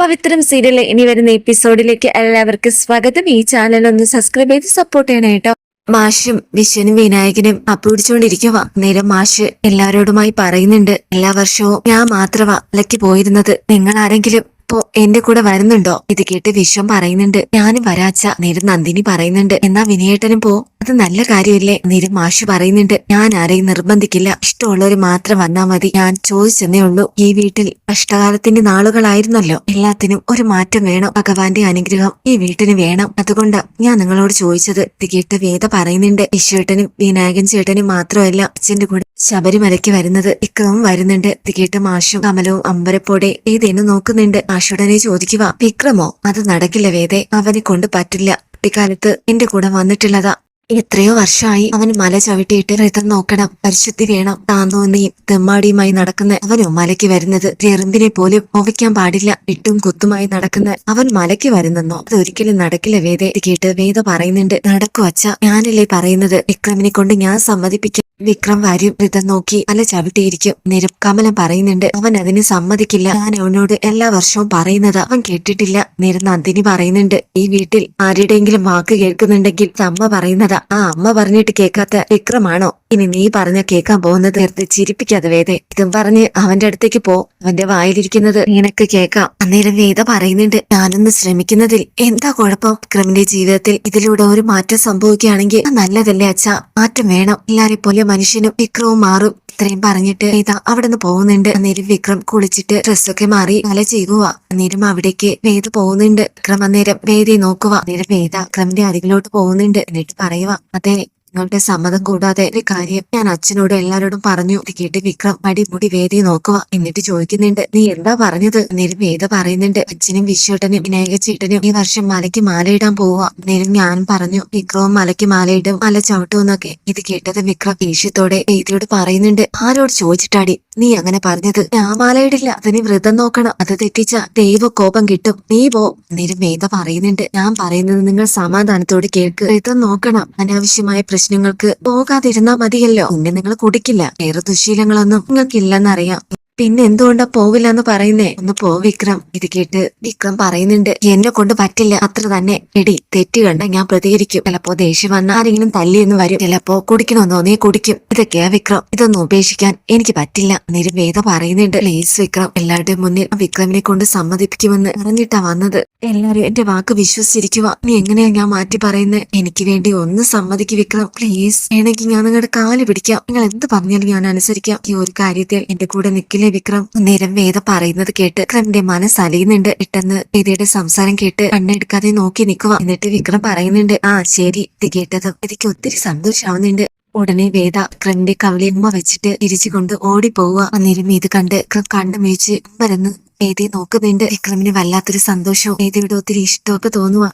പവിത്രം സീരിയലിലെ ഇനി വരുന്ന എപ്പിസോഡിലേക്ക് എല്ലാവർക്കും സ്വാഗതം. ഈ ചാനൽ ഒന്ന് സബ്സ്ക്രൈബ് ചെയ്ത് സപ്പോർട്ട് ചെയ്യണം കേട്ടോ മാഷും വിശ്വനും വിനായകനും അപ്പുപിടിച്ചുകൊണ്ടിരിക്കുക നേരം മാഷ് എല്ലാവരോടുമായി പറയുന്നുണ്ട് എല്ലാ വർഷവും ഞാൻ മാത്രമാ അലക്കി പോയിരുന്നത്. നിങ്ങൾ ആരെങ്കിലും ഇപ്പോ എന്റെ കൂടെ വരുന്നുണ്ടോ? ഇത് കേട്ട് വിശ്വം പറയുന്നുണ്ട്. ഞാനും വരാച്ച നേരം നന്ദിനി പറയുന്നുണ്ട്. എന്നാ വിനയേട്ടനും പോ. അത് നല്ല കാര്യമല്ലേ? നേരം മാഷ് പറയുന്നുണ്ട്. ഞാൻ ആരെയും നിർബന്ധിക്കില്ല. ഇഷ്ടമുള്ളവര് മാത്രം വന്നാ മതി. ഞാൻ ചോദിച്ചെന്നേ ഉള്ളൂ. ഈ വീട്ടിൽ കഷ്ടകാലത്തിന്റെ നാളുകളായിരുന്നല്ലോ. എല്ലാത്തിനും ഒരു മാറ്റം വേണം. ഭഗവാന്റെ അനുഗ്രഹം ഈ വീട്ടിന് വേണം. അതുകൊണ്ട് ഞാൻ നിങ്ങളോട് ചോദിച്ചത്. ഇത് കേട്ട് വേദ പറയുന്നുണ്ട്. വിശ്വേട്ടനും വിനായകൻ ചേട്ടനും മാത്രമല്ല അച്ഛന്റെ കൂടെ ശബരിമലയ്ക്ക് വരുന്നത് വിക്രമം വരുന്നുണ്ട്. ഇത് കേട്ട് മാഷും കമലവും അമ്പരപ്പോടെ ഏതേനും നോക്കുന്നുണ്ട്. മാഷുടനെ ചോദിക്കുക വിക്രമോ? അത് നടക്കില്ല വേദേ. അവനെ കൊണ്ട് പറ്റില്ല. കുട്ടിക്കാലത്ത് എന്റെ കൂടെ വന്നിട്ടുള്ളതാ. എത്രയോ വർഷമായി അവൻ മല ചവിട്ടിയിട്ട് റിതം നോക്കണം. പരിശുദ്ധി വേണം. താന്തോന്നിയും തെമ്മാടിയുമായി നടക്കുന്ന അവനോ മലയ്ക്ക് വരുന്നത്. എറുമ്പിനെ പോലും ഓവിക്കാൻ പാടില്ല. ഇട്ടും കുത്തുമായി നടക്കുന്ന അവൻ മലയ്ക്ക് വരുന്നെന്നോ? അതൊരിക്കലും നടക്കില്ല വേദ. കേട്ട് വേദ പറയുന്നുണ്ട് നടക്കുവച്ച ഞാനല്ലേ പറയുന്നത്? വിക്രമിനെ കൊണ്ട് ഞാൻ സമ്മതിപ്പിക്കും വിക്രം വരും വൃതം നോക്കി അല്ല ചവിട്ടിയിരിക്കും. നിരം കമലം പറയുന്നുണ്ട് അവൻ അതിന് സമ്മതിക്കില്ല. ഞാൻ അവനോട് എല്ലാ വർഷവും പറയുന്നത് അവൻ കേട്ടിട്ടില്ല. നിരം നന്ദിനി പറയുന്നുണ്ട് ഈ വീട്ടിൽ ആരുടെയെങ്കിലും വാക്ക് കേൾക്കുന്നുണ്ടെങ്കിൽ അമ്മ പറയുന്നതാ. ആ അമ്മ പറഞ്ഞിട്ട് കേൾക്കാത്ത വിക്രമാണോ? ഇനി നീ പറഞ്ഞ കേൾക്കാൻ പോകുന്നത് നേരത്തെ ചിരിപ്പിക്കാതെ വേദേ. ഇതും പറഞ്ഞ് അവന്റെ അടുത്തേക്ക് പോ. അവന്റെ വായിലിരിക്കുന്നത് നിനക്ക് കേൾക്കാം. അന്നേരം വേദ പറയുന്നുണ്ട് ഞാനൊന്ന് ശ്രമിക്കുന്നതിൽ എന്താ കുഴപ്പം? വിക്രമിന്റെ ജീവിതത്തിൽ ഇതിലൂടെ ഒരു മാറ്റം സംഭവിക്കുകയാണെങ്കിൽ നല്ലതല്ലേ അച്ഛ? മാറ്റം വേണം. എല്ലാരെ പോലെ മനുഷ്യനും വിക്രവും മാറും. ഇത്രയും പറഞ്ഞിട്ട് വേദ അവിടെ നിന്ന് പോകുന്നുണ്ട്. അന്നേരം വിക്രം കുളിച്ചിട്ട് ഡ്രസ്സൊക്കെ മാറി തല ചെയ്യുക അന്നേരം അവിടേക്ക് വേദ പോകുന്നുണ്ട്. വിക്രം അന്നേരം വേദയെ നോക്കുക അന്നേരം വേദ വിക്രമിന്റെ അരികിലോട്ട് പോകുന്നുണ്ട്. എന്നിട്ട് പറയുക അതെ നിങ്ങളുടെ സമ്മതം കൂടാതെ ഒരു കാര്യം ഞാൻ അച്ഛനോട് എല്ലാരോടും പറഞ്ഞു. കേട്ട് വിക്രം മടിമുടി വേദി നോക്കുക. എന്നിട്ട് ചോദിക്കുന്നുണ്ട് നീ എന്താ പറഞ്ഞത്? അന്നേരം വേദ പറയുന്നുണ്ട് അച്ഛനും വിശ്വട്ടനും വിനായക ചേട്ടനും ഈ വർഷം മലയ്ക്ക് മാലയിടാൻ പോവുക. അന്നേരം ഞാൻ പറഞ്ഞു വിക്രവും മലയ്ക്ക് മാലയിടും മല ചവിട്ടുമെന്നൊക്കെ ഇത് കേട്ടത് വിക്രം ദേഷ്യത്തോടെ വേദിയോട് പറയുന്നുണ്ട് ആരോട് ചോദിച്ചിട്ടാടി നീ അങ്ങനെ പറഞ്ഞത്? ഞാൻ മാലയിടില്ല അതിന് വ്രതം നോക്കണം. അത് തെറ്റിച്ച ദൈവ കോപം കിട്ടും. നീ പോ. അന്നേരം വേദ പറയുന്നുണ്ട് ഞാൻ പറയുന്നത് നിങ്ങൾ സമാധാനത്തോട് കേൾക്ക്. വ്രതം നോക്കണം. അനാവശ്യമായ പ്രശ്നങ്ങൾക്ക് പോകാതിരുന്നാ മതിയല്ലോ. പിന്നെ നിങ്ങൾ കുടിക്കില്ല. വേറെ ദുശീലങ്ങളൊന്നും നിങ്ങൾക്കില്ലെന്നറിയാം. പിന്നെ എന്തുകൊണ്ടാ പോവില്ല എന്ന് പറയുന്നേ? ഒന്ന് പോ വിക്രം. ഇത് കേട്ട് വിക്രം പറയുന്നുണ്ട് എന്നെ കൊണ്ട് പറ്റില്ല അത്ര തന്നെ. എടി തെറ്റ് കണ്ട ഞാൻ പ്രതികരിക്കും. ചിലപ്പോ ദേഷ്യം വന്ന ആരെങ്കിലും തല്ലി എന്ന് വരും. ചിലപ്പോ കുടിക്കണമെന്നോ നീ കുടിക്കും. ഇതൊക്കെയാ വിക്രം. ഇതൊന്നും ഉപേക്ഷിക്കാൻ എനിക്ക് പറ്റില്ല. നേരം വേദ പറയുന്നുണ്ട് പ്ലീസ് വിക്രം എല്ലാവരുടെയും മുന്നിൽ വിക്രമിനെ കൊണ്ട് സമ്മതിപ്പിക്കുമെന്ന് അറിഞ്ഞിട്ടാ വന്നത്. എല്ലാരും എന്റെ വാക്ക് വിശ്വസിച്ചിരിക്കുക നീ എങ്ങനെയാ ഞാൻ മാറ്റി പറയുന്നത് എനിക്ക് വേണ്ടി ഒന്ന് സമ്മതിക്ക് വിക്രം. പ്ലീസ് വേണമെങ്കിൽ ഞാൻ നിങ്ങളുടെ കാൽ പിടിക്കാം. നിങ്ങൾ എന്ത് പറഞ്ഞാലും ഞാൻ അനുസരിക്കാം. ഈ ഒരു കാര്യത്തിൽ എന്റെ കൂടെ നിൽക്കില്ലേ വിക്രം നേരം വേദ പറയുന്നത് കേട്ട് വിക്രമിന്റെ മനസ്സ് അലിയുന്നുണ്ട്. പെട്ടെന്ന് വേദയുടെ സംസാരം കേട്ട് കണ്ണെടുക്കാതെ നോക്കി നിൽക്കുക. എന്നിട്ട് വിക്രം പറയുന്നുണ്ട് ആ ശരി ഇത് കേട്ടതും എനിക്ക് ഒത്തിരി സന്തോഷാവുന്നുണ്ട് ഉടനെ വേദ വിക്രമിന്റെ കവിളി ഉമ്മ വെച്ചിട്ട് തിരിച്ചുകൊണ്ട് ഓടിപ്പോവുക. അന്നേരം ഇത് കണ്ട് വിക്രം കണ്ടു മേച്ച് മരന്ന് വേദയെ നോക്കുന്നുണ്ട്. വിക്രമിന് വല്ലാത്തൊരു സന്തോഷവും വേദയുടെ ഒത്തിരി ഇഷ്ടമൊക്കെ തോന്നുക.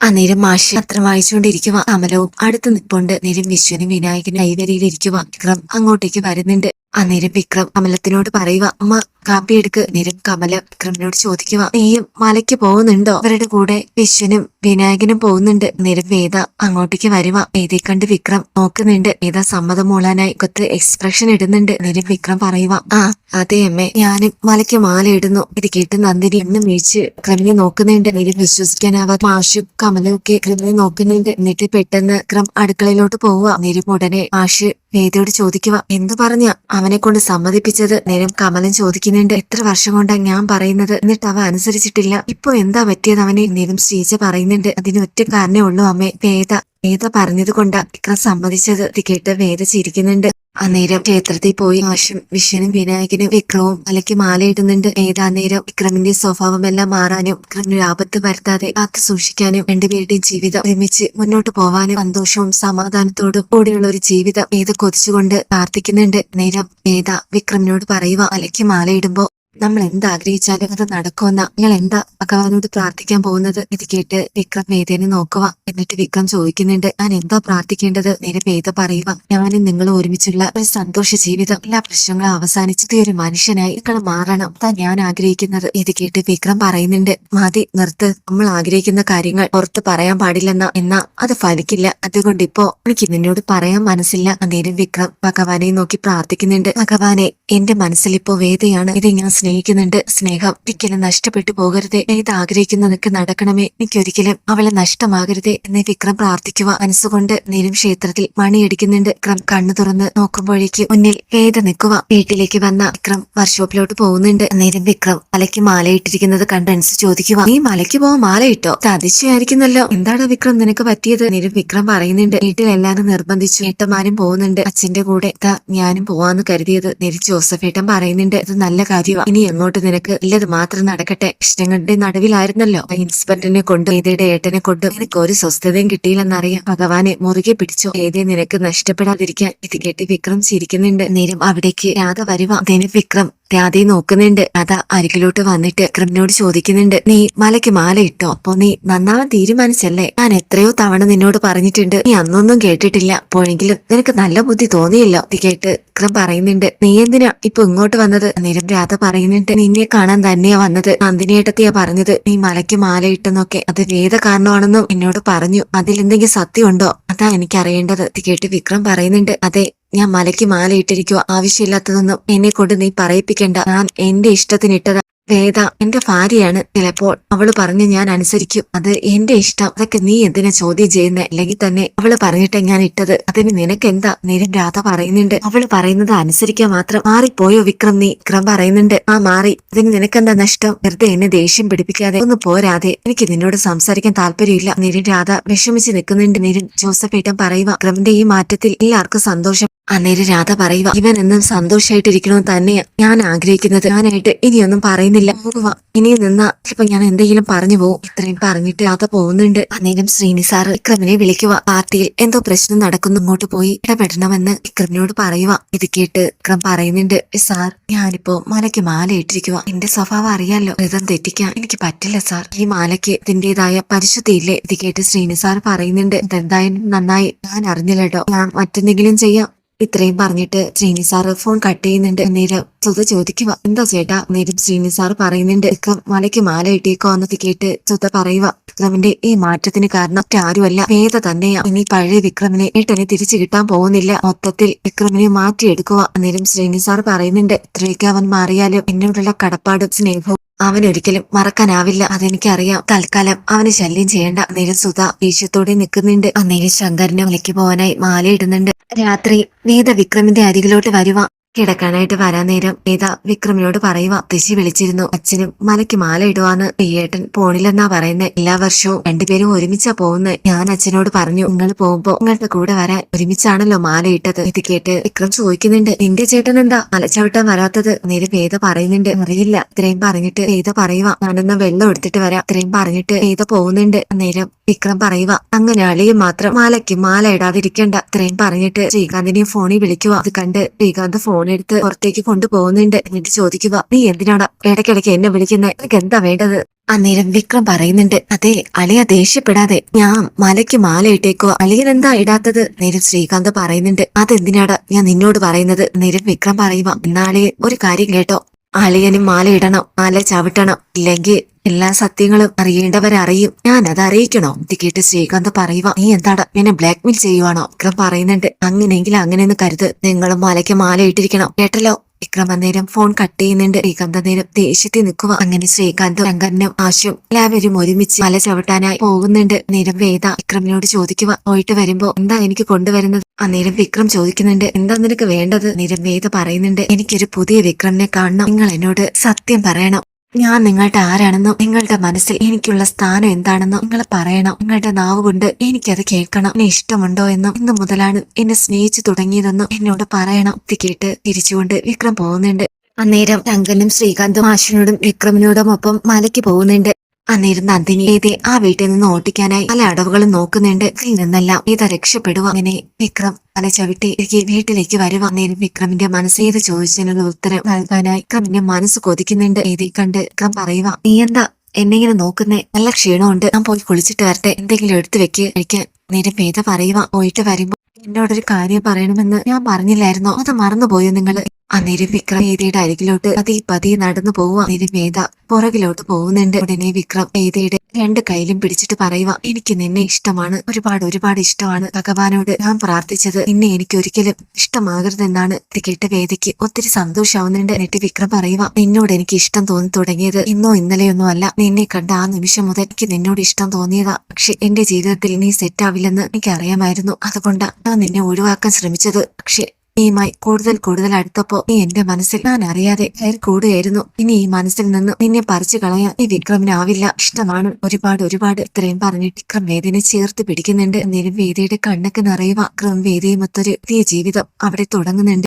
അന്നേരം മാഷ് പത്രം വായിച്ചുകൊണ്ടിരിക്കുക. അമലവും അടുത്ത് നിൽപ്പുണ്ട്. നേരം വിശ്വനും വിനായകനും കൈവരിയിലിരിക്കുക. വിക്രം അങ്ങോട്ടേക്ക് വരുന്നുണ്ട്. അന്നേരം വിക്രം കമലത്തിനോട് പറയുക അമ്മ കാപ്പി എടുക്ക്. നേരം കമല വിക്രമിനോട് ചോദിക്കുക നീയും മലയ്ക്ക് പോകുന്നുണ്ടോ? അവരുടെ കൂടെ വിശ്വനും വിനായകനും പോകുന്നുണ്ട്. നേരം വേദ അങ്ങോട്ടേക്ക് വരുക വേദയെ കണ്ട് വിക്രം നോക്കുന്നുണ്ട്. വേദ സമ്മതം മൂളാനായി കൊത്ത് എക്സ്പ്രഷൻ ഇടുന്നുണ്ട്. നേരം വിക്രം പറയുക ആ അതെ അമ്മേ ഞാനും മലയ്ക്ക് മാല ഇടുന്നു. ഇത് കേട്ട് നന്ദിനി എണ്ണം വീഴ്ച വിക്രമിനെ നോക്കുന്നുണ്ട്. നേരം വിശ്വസിക്കാനാവാത്ത മാഷും കമലും ഒക്കെ വിക്രമിനെ നോക്കുന്നുണ്ട്. എന്നിട്ട് പെട്ടെന്ന് വിക്രം അടുക്കളയിലോട്ട് പോവുക നേരം ഉടനെ മാഷ് വേദയോട് ചോദിക്കുക എന്തു പറഞ്ഞ? അവനെ കൊണ്ട് സമ്മതിപ്പിച്ചത്? നേരം കമലൻ ചോദിക്കുന്നുണ്ട്. എത്ര വർഷം കൊണ്ടാ ഞാൻ പറയുന്നത്? എന്നിട്ട് അവ അനുസരിച്ചിട്ടില്ല. ഇപ്പൊ എന്താ പറ്റിയത് അവനെ? നേരം ശ്രീജ പറയുന്നുണ്ട്. അതിന് ഒറ്റ കാരണേ ഉള്ളൂ അമ്മേ. വേദ. വേദ പറഞ്ഞത് കൊണ്ടാ വിക്രം സമ്മതിച്ചത്. ഇത് കേട്ട് വേദ ചിരിക്കുന്നുണ്ട്. അന്നേരം ക്ഷേത്രത്തിൽ പോയി ആശും വിഷ്ണുനും വിനായകനും വിക്രവും മലയ്ക്ക് മാലയിടുന്നുണ്ട്. ഏതാന്നേരം വിക്രമിന്റെ സ്വഭാവം എല്ലാം മാറാനും വിക്രമിന് ആപത്ത് വരുത്താതെ കാത്തു സൂക്ഷിക്കാനും രണ്ടുപേരുടെയും ജീവിതം ഒരുമിച്ച് മുന്നോട്ട് പോവാനും സന്തോഷവും സമാധാനത്തോടും കൂടെയുള്ള ഒരു ജീവിതം ഏത കൊതിച്ചുകൊണ്ട് പ്രാർത്ഥിക്കുന്നുണ്ട്. നേരം ഏതാ വിക്രമിനോട് പറയുക മലയ്ക്ക് മാലയിടുമ്പോ നമ്മൾ എന്താഗ്രഹിച്ചാലും അത് നടക്കുമെന്ന. നിങ്ങൾ എന്താ ഭഗവാനോട് പ്രാർത്ഥിക്കാൻ പോകുന്നത്? ഇത് കേട്ട് വിക്രം വേദേനെ നോക്കുക എന്നിട്ട് വിക്രം ചോദിക്കുന്നുണ്ട് ഞാൻ എന്താ പ്രാർത്ഥിക്കേണ്ടത്? നേരെ വേദ പറയുക ഞാനും നിങ്ങൾ ഒരുമിച്ചുള്ള ഒരു സന്തോഷ ജീവിതം. എല്ലാ പ്രശ്നങ്ങളും അവസാനിച്ചത് ഒരു മനുഷ്യനായി നിങ്ങൾ മാറണം. അതാ ഞാൻ ആഗ്രഹിക്കുന്നത്. ഇത് കേട്ട് വിക്രം പറയുന്നുണ്ട് മതി നിർത്ത്. നമ്മൾ ആഗ്രഹിക്കുന്ന കാര്യങ്ങൾ പുറത്ത് പറയാൻ പാടില്ലെന്ന. എന്നാ അത് ഫലിക്കില്ല. അതുകൊണ്ട് ഇപ്പോ എനിക്ക് നിന്നോട് പറയാൻ മനസ്സില്ല. അന്നേരം വിക്രം ഭഗവാനെ നോക്കി പ്രാർത്ഥിക്കുന്നുണ്ട് ഭഗവാനെ എന്റെ മനസ്സിൽ ഇപ്പോ വേദയാണ്. ഇത് ഞാൻ സ്നേഹിക്കുന്നുണ്ട്. സ്നേഹം ഒരിക്കലും നഷ്ടപ്പെട്ടു പോകരുതേ. നെയ്ത് ആഗ്രഹിക്കുന്നതൊക്കെ നടക്കണമേ. എനിക്കൊരിക്കലും അവളെ നഷ്ടമാകരുതേ എന്ന് വിക്രം പ്രാർത്ഥിക്കുക മനസ്സുകൊണ്ട് നീരും ക്ഷേത്രത്തിൽ മണിയടിക്കുന്നുണ്ട്. വിക്രം കണ്ണു തുറന്ന് നോക്കുമ്പോഴേക്ക് മുന്നിൽ വേദ നിൽക്കുക. വീട്ടിലേക്ക് വന്ന വിക്രം വർക്ക്ഷോപ്പിലോട്ട് പോകുന്നുണ്ട്. നേരം വിക്രം മലയ്ക്ക് മാലയിട്ടിരിക്കുന്നത് കണ്ട് അൻസ് ചോദിക്കുക നീ മലയ്ക്ക് പോവാൻ മാല ഇട്ടോ? തതിച്ചായിരിക്കുന്നല്ലോ എന്താണ് വിക്രം നിനക്ക് പറ്റിയത്? നേരം വിക്രം പറയുന്നുണ്ട് വീട്ടിൽ എല്ലാരും നിർബന്ധിച്ചു. ഏട്ടന്മാരും പോകുന്നുണ്ട്. അച്ഛന്റെ കൂടെ ഞാനും പോവാന്ന് കരുതിയത്. നെരി ജോസഫ് ഏട്ടൻ പറയുന്നുണ്ട് അത് നല്ല കാര്യമാണ് ഇനി എങ്ങോട്ട് നിനക്ക് ഇല്ലത് മാത്രം നടക്കട്ടെ. ഇഷ്ടങ്ങളുടെ നടുവിലായിരുന്നല്ലോ. ഇൻസ്പെക്ടറിനെ കൊണ്ട് ഏതയുടെ ഏട്ടനെ കൊണ്ട് നിനക്ക് ഒരു സ്വസ്ഥതയും കിട്ടിയില്ലെന്നറിയാം. ഭഗവാനെ മുറുകെ പിടിച്ചോ. ഏതെ നിനക്ക് നഷ്ടപ്പെടാതിരിക്കാൻ ഇത് കേട്ട് വിക്രം ചിരിക്കുന്നുണ്ട്. നേരം അവിടേക്ക് രാധ വരുവാ. നിന വിക്രം രാധയെ നോക്കുന്നുണ്ട്. രാധ അരികിലോട്ട് വന്നിട്ട് വിക്രമിനോട് ചോദിക്കുന്നുണ്ട്. നീ മലയ്ക്ക് മാല ഇട്ടോ? അപ്പൊ നീ നന്നാവാൻ തീരുമാനിച്ചല്ലേ? ഞാൻ എത്രയോ തവണ നിന്നോട് പറഞ്ഞിട്ടുണ്ട്. നീ അന്നൊന്നും കേട്ടിട്ടില്ല. അപ്പോഴെങ്കിലും നിനക്ക് നല്ല ബുദ്ധി തോന്നിയല്ലോ? ഇത് കേട്ട് വിക്രം പറയുന്നുണ്ട്. നീ എന്തിനാ ഇപ്പൊ ഇങ്ങോട്ട് വന്നത്? നേരം രാധ പറയുന്നുണ്ട്. നിന്നെ കാണാൻ തന്നെയാ വന്നത്. നന്ദിനിയേട്ടത്തെയാ പറഞ്ഞത്. നീ മലയ്ക്ക് മാല ഇട്ടെന്നൊക്കെ. അത് വേദ കാരണമാണെന്നും എന്നോട് പറഞ്ഞു. അതിലെന്തെങ്കിലും സത്യമുണ്ടോ? അതാ എനിക്കറിയേണ്ടത്. ഇത് കേട്ട് വിക്രം പറയുന്നുണ്ട്. അതെ ഞാൻ മലയ്ക്ക് മാല ഇട്ടിരിക്കുക ആവശ്യമില്ലാത്തതൊന്നും എന്നെ കൊണ്ട് നീ പറയിപ്പിക്കേണ്ട. ഞാൻ എന്റെ ഇഷ്ടത്തിന് ഇട്ടതാ വേദ എന്റെ ഭാര്യയാണ്. ചിലപ്പോൾ അവൾ പറഞ്ഞ് ഞാൻ അനുസരിക്കും. അത് എന്റെ ഇഷ്ടം. അതൊക്കെ നീ എന്തിനാ ചോദ്യം ചെയ്യുന്നേ? അല്ലെങ്കിൽ തന്നെ അവൾ പറഞ്ഞിട്ട് ഞാൻ ഇട്ടത്. അതിന് നിനക്കെന്താ? നേരം രാധ പറയുന്നുണ്ട്. അവൾ പറയുന്നത് അനുസരിക്കാൻ മാത്രം മാറിപ്പോയോ വിക്രം നീ? വിക്രം പറയുന്നുണ്ട്. ആ മാറി. അതിന് നിനക്കെന്താ നഷ്ടം? വെറുതെ എന്നെ ദേഷ്യം പിടിപ്പിക്കാതെ ഒന്ന് പോരാതെ. എനിക്ക് നിന്നോട് സംസാരിക്കാൻ താല്പര്യമില്ല. നിരൻ രാധ വിഷമിച്ച് നിൽക്കുന്നുണ്ട്. നിരൻ ജോസഫ് ഏട്ടൻ പറയുക വിക്രമിന്റെ ഈ മാറ്റത്തിൽ എല്ലാവർക്കും സന്തോഷം. അന്നേരം രാധ പറയുക ഇവൻ എന്നും സന്തോഷമായിട്ടിരിക്കണോ തന്നെയാ. ഞാൻ ആഗ്രഹിക്കുന്നത് ഞാനായിട്ട് ഇനിയൊന്നും പറയുന്നില്ല. പോകുക ഇനി നിന്നാ. ചിലപ്പോ ഞാൻ എന്തെങ്കിലും പറഞ്ഞു പോകും ഇത്രയും പറഞ്ഞിട്ട് രാധ പോകുന്നുണ്ട്. അന്നേരം ശ്രീനി സാറ് വിക്രമിനെ വിളിക്കുക പാർട്ടിയിൽ എന്തോ പ്രശ്നം നടക്കുന്നു. ഇങ്ങോട്ട് പോയി ഇടപെടണമെന്ന് വിക്രമിനോട് പറയുക ഇത് കേട്ട് വിക്രം പറയുന്നുണ്ട് സാർ ഞാനിപ്പോ മലയ്ക്ക് മാല ഇട്ടിരിക്കുക എന്റെ സ്വഭാവം അറിയാലോ. വ്രതം തെറ്റിക്കാൻ എനിക്ക് പറ്റില്ല സാർ. ഈ മാലയ്ക്ക് ഇതിന്റേതായ പരിശുദ്ധിയില്ലേ? ഇത് കേട്ട് ശ്രീനി സാർ പറയുന്നുണ്ട് ഇതെന്തായാലും നന്നായി. ഞാൻ അറിഞ്ഞില്ലട്ടോ. ഞാൻ മറ്റെന്തെങ്കിലും ചെയ്യാം. ഇത്രയും പറഞ്ഞിട്ട് ശ്രീനി സാറ് ഫോൺ കട്ട് ചെയ്യുന്നുണ്ട്. നേരം സുധ ചോദിക്കുക. എന്താ ചേട്ടാ? നേരം ശ്രീനിസാർ പറയുന്നുണ്ട്. വിക്രം മലയ്ക്ക് മാല ഇട്ടേക്കോ എന്നൊക്കെ കേട്ട് സുധ പറയുക. വിക്രമിന്റെ ഈ മാറ്റത്തിന് കാരണം മറ്റാരുമല്ല. വേദ തന്നെയാ. ഇനി പഴയ വിക്രമിനെ ഏട്ടനെ തിരിച്ചു കിട്ടാൻ പോകുന്നില്ല. മൊത്തത്തിൽ വിക്രമിനെ മാറ്റിയെടുക്കുക അന്നേരം ശ്രീനിസാർ പറയുന്നുണ്ട്. ഇത്രയൊക്കെ അവൻ മാറിയാലും എന്നോടുള്ള കടപ്പാടും സ്നേഹവും അവനൊരിക്കലും മറക്കാനാവില്ല. അതെനിക്കറിയാം. തൽക്കാലം അവന് ശല്യം ചെയ്യേണ്ട. അന്നേരം സുധ ദേഷ്യത്തോടെ നിൽക്കുന്നുണ്ട്. അന്നേരം ശങ്കരനെ വിലയ്ക്ക് പോകാനായി മാലയിടുന്നുണ്ട്. രാത്രി വേദ വിക്രമിന്റെ അരികിലോട്ട് വരുക കിടക്കാനായിട്ട് വരാൻ നേരം വേദ വിക്രമിനോട് പറയുവാ തിശി വിളിച്ചിരുന്നു. അച്ഛനും മലയ്ക്ക് മാല ഇടുവാന്ന്. പിയേട്ടൻ പോണില്ലെന്നാ പറയുന്നത് എല്ലാ വർഷവും രണ്ടുപേരും ഒരുമിച്ചാ പോകുന്നത് ഞാൻ അച്ഛനോട് പറഞ്ഞു നിങ്ങൾ പോകുമ്പോ നിങ്ങളുടെ കൂടെ വരാൻ ഒരുമിച്ചാണല്ലോ മാല ഇട്ടത്. ഇത് കേട്ട് വിക്രം ചോദിക്കുന്നുണ്ട് നിന്റെ ചേട്ടൻ എന്താ? മലച്ചവിട്ടാൻ വരാത്തത്? നേരെ വേദ പറയുന്നുണ്ട് അറിയില്ല. ഇത്രയും പറഞ്ഞിട്ട് വേദ പറയുക ഞാനെന്നാ വെള്ളം എടുത്തിട്ട് വരാം. ഇത്രയും പറഞ്ഞിട്ട് വേദ പോകുന്നുണ്ട്. നേരം വിക്രം പറയുക അങ്ങനെ അളിയും മാത്രം മാലയ്ക്ക് മാല ഇടാതിരിക്കണ്ട. ഇത്രയും പറഞ്ഞിട്ട് ശ്രീകാന്തിനെയും ഫോണിൽ വിളിക്കുക അത് കണ്ട് ശ്രീകാന്ത് ഫോൺ എടുത്ത് പുറത്തേക്ക് കൊണ്ടുപോകുന്നുണ്ട്. എന്നിട്ട് ചോദിക്കുക നീ എന്തിനാണ് ഇടയ്ക്കിടയ്ക്ക് എന്നെ വിളിക്കുന്നത് നിനക്ക് എന്താ വേണ്ടത്? അന്നേരം വിക്രം പറയുന്നുണ്ട് അതെ അളിയ ദേഷ്യപ്പെടാതെ ഞാൻ മലയ്ക്ക് മാല ഇട്ടേക്കോ അളിയൻ എന്താ ഇടാത്തത്? നേരം ശ്രീകാന്ത് പറയുന്നുണ്ട് അതെന്തിനാടാ ഞാൻ നിന്നോട് പറയുന്നത്? നേരം വിക്രം പറയുക എന്നാളിയെ ഒരു കാര്യം കേട്ടോ. അളിയനും മാല ഇടണം മാല ചവിട്ടണം ഇല്ലെങ്കിൽ എല്ലാ സത്യങ്ങളും അറിയേണ്ടവരറിയും. ഞാൻ അത് അറിയിക്കണോ ഇത് കേട്ട് ശ്രീകാന്ത് പറയുക നീ എന്താണ് എന്നെ ബ്ലാക്ക്മെയിൽ ചെയ്യുവാണോ? വിക്രം പറയുന്നുണ്ട് അങ്ങനെയെങ്കിൽ അങ്ങനെയൊന്ന് കരുത്. നിങ്ങളും മാലയ്ക്ക് മാല ഇട്ടിരിക്കണം കേട്ടല്ലോ? വിക്രം അന്നേരം ഫോൺ കട്ട് ചെയ്യുന്നുണ്ട്. ശ്രീകാന്ത് അന്നേരം ദേഷ്യത്തിൽ നിൽക്കുക അങ്ങനെ ശ്രീകാന്ത് ശങ്കറിനും ആശും എല്ലാവരും ഒരുമിച്ച് മല ചവിട്ടാനായി പോകുന്നുണ്ട്. നേരം വേദ വിക്രമിനോട് ചോദിക്കുക പോയിട്ട് വരുമ്പോ എന്താ എനിക്ക് കൊണ്ടുവരുന്നത്? അന്നേരം വിക്രം ചോദിക്കുന്നുണ്ട് എന്താ നിനക്ക് വേണ്ടത്? നേരം വേദ പറയുന്നുണ്ട് എനിക്കൊരു പുതിയ വിക്രമിനെ കാണണം. നിങ്ങൾ എന്നോട് സത്യം പറയണം. ഞാൻ നിങ്ങളുടെ ആരാണെന്നും നിങ്ങളുടെ മനസ്സിൽ എനിക്കുള്ള സ്ഥാനം എന്താണെന്നും നിങ്ങൾ പറയണം. നിങ്ങളുടെ നാവ് കൊണ്ട് എനിക്കത് കേൾക്കണം. എന്നെ ഇഷ്ടമുണ്ടോ എന്നും ഇന്ന് മുതലാണ് എന്നെ സ്നേഹിച്ചു തുടങ്ങിയതെന്നും എന്നോട് പറയണം. കേട്ട് തിരിച്ചുകൊണ്ട് വിക്രം പോകുന്നുണ്ട്. അന്നേരം രംഗനും ശ്രീകാന്തും ആശുവിനോടും വിക്രമിനോടും ഒപ്പം മലയ്ക്ക് പോകുന്നുണ്ട്. അന്നേരം നന്ദിനി ഏതെ ആ വീട്ടിൽ നിന്ന് ഓട്ടിക്കാനായി പല അടവുകളും നോക്കുന്നുണ്ട്. ഇതിൽ നിന്നെല്ലാം ഇത് രക്ഷപ്പെടുക അങ്ങനെ വിക്രം തല ചവിട്ടി വീട്ടിലേക്ക് വരുക അന്നേരം വിക്രമിന്റെ മനസ്സ് ഏത് ചോദിച്ചതിനുള്ള ഉത്തരം നൽകാനായി വിക്രമിന്റെ മനസ്സ് കൊതിക്കുന്നുണ്ട്. ഏതി കണ്ട് വിക്രം പറയുക നീ എന്താ എന്നെ ഇങ്ങനെ നോക്കുന്നേ? നല്ല ക്ഷീണമുണ്ട്. ഞാൻ പോയി കുളിച്ചിട്ട് വരട്ടെ. എന്തെങ്കിലും എടുത്തു വെക്ക്. കഴിക്കാൻ നേരം വേദ പറയുക പോയിട്ട് വരുമ്പോ എന്നോടൊരു കാര്യം പറയണമെന്ന് ഞാൻ പറഞ്ഞില്ലായിരുന്നോ? അത് മറന്നുപോയോ നിങ്ങൾ? അന്നേരം വിക്രം വേദയുടെ അരികിലോട്ട് പതി പതിയെ നടന്നു പോവുക. അന്നേരം വേദ പുറകിലോട്ട് പോകുന്നുണ്ട്. ഉടനെ വിക്രം വേദയുടെ രണ്ട് കൈയിലും പിടിച്ചിട്ട് പറയുക എനിക്ക് നിന്നെ ഇഷ്ടമാണ്. ഒരുപാട് ഒരുപാട് ഇഷ്ടമാണ്. ഭഗവാനോട് ഞാൻ പ്രാർത്ഥിച്ചത് നിന്നെ എനിക്ക് ഒരിക്കലും ഇഷ്ടമാകരുതെന്നാണ്. ഇത് കേട്ട വേദയ്ക്ക് ഒത്തിരി സന്തോഷമാവുന്നുണ്ട്. എന്നിട്ട് വിക്രം പറയുക നിന്നോട് എനിക്ക് ഇഷ്ടം തോന്നി തുടങ്ങിയത് ഇന്നോ ഇന്നലെയൊന്നും അല്ല. നിന്നെ കണ്ട ആ നിമിഷം മുതൽ എനിക്ക് നിന്നോട് ഇഷ്ടം തോന്നിയതാ. പക്ഷെ എന്റെ ജീവിതത്തിൽ നീ സെറ്റ് ആവില്ലെന്ന് എനിക്ക് അറിയാമായിരുന്നു അതുകൊണ്ടാ ഞാൻ നിന്നെ ഒഴിവാക്കാൻ ശ്രമിച്ചത്. പക്ഷെ നീയുമായി കൂടുതൽ കൂടുതൽ അടുത്തപ്പോ നീ എന്റെ മനസ്സിൽ ഞാൻ അറിയാതെ കയറി കൂടുകയായിരുന്നു ഇനി ഈ മനസ്സിൽ നിന്ന് നിന്നെ പറിച്ചു കളയാൻ ഈ വിക്രമിനാവില്ല ഇഷ്ടമാണ്. ഒരുപാട് ഒരുപാട് ഇത്രയും പറഞ്ഞിട്ട് വിക്രം വേദിനെ ചേർത്ത് പിടിക്കുന്നുണ്ട്. നേരം വേദിയുടെ കണ്ണൊക്കെ നിറയുക വിക്രം വേദിയുമൊത്തൊരു പുതിയ ജീവിതം അവിടെ തുടങ്ങുന്നുണ്ട്.